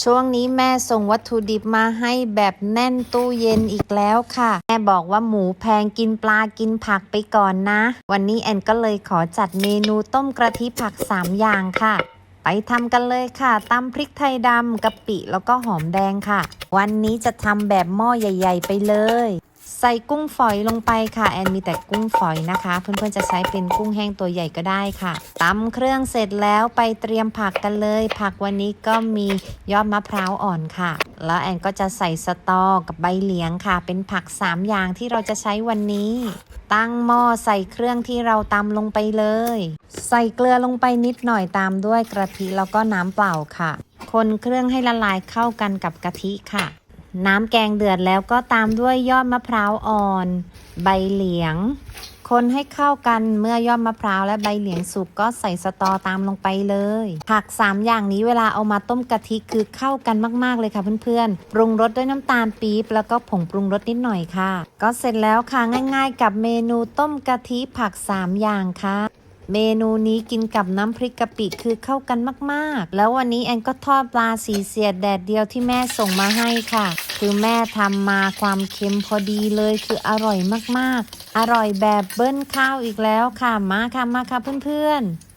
ช่วงนี้แม่ส่งวัตถุดิบมาให้แบบแน่นตู้เย็นอีกแล้วค่ะ แม่บอกว่าหมูแพงกินปลากินผักไปก่อนนะ วันนี้แอนก็เลยขอจัดเมนูต้มกระทิผัก 3 อย่างค่ะ ไปทำกันเลยค่ะตำพริกไทยดำกะปิแล้วก็หอมแดงค่ะ วันนี้จะทำแบบหม้อใหญ่ ๆ ไปเลย ใส่กุ้งฝอยลงไปค่ะ แอนมีแต่กุ้งฝอยนะคะ เพื่อนๆจะใช้เป็นกุ้งแห้งตัวใหญ่ก็ได้ค่ะตำเครื่องเสร็จแล้วไปเตรียมผักกันเลย ผักวันนี้ก็มียอดมะพร้าวอ่อนค่ะ แล้วแอนก็จะใส่สตอกับใบเหลียงค่ะ เป็นผัก 3 อย่างที่เราจะใช้วันนี้ ตั้งหม้อใส่เครื่องที่เราตำลงไปเลย ใส่เกลือลงไปนิดหน่อยตามด้วยกระทิแล้วก็น้ำเปล่าค่ะ คนเครื่องให้ละลายเข้ากันกับกะทิค่ะ น้ำแกงเดือดแล้วก็ตามด้วยยอดมะพร้าวอ่อน ใบเหลียง คนให้เข้ากันเมื่อยอดมะพร้าวและใบเหลียงสุกก็ใส่สตอตามลงไปเลย ผัก 3 อย่างนี้เวลาเอามาต้มกะทิคือเข้ากันมากๆเลยค่ะเพื่อนๆ ปรุงรสด้วยน้ำตาลปี๊บแล้วก็ผงปรุงรสนิดหน่อยค่ะ ก็เสร็จแล้วค่ะง่าย ๆ กับเมนูต้มกะทิผัก 3 อย่างค่ะเมนูนี้กินกับน้ำพริกกะปิคือเข้ากันมากๆ แล้ววันนี้แอนก็ทอดปลาสีเสียดแดดเดียวที่แม่ส่งมาให้ค่ะ คือแม่ทำมาความเค็มพอดีเลยคืออร่อยมากๆ อร่อยแบบเบิ้ลข้าวอีกแล้วค่ะ มาค่ะมาค่ะเพื่อนๆ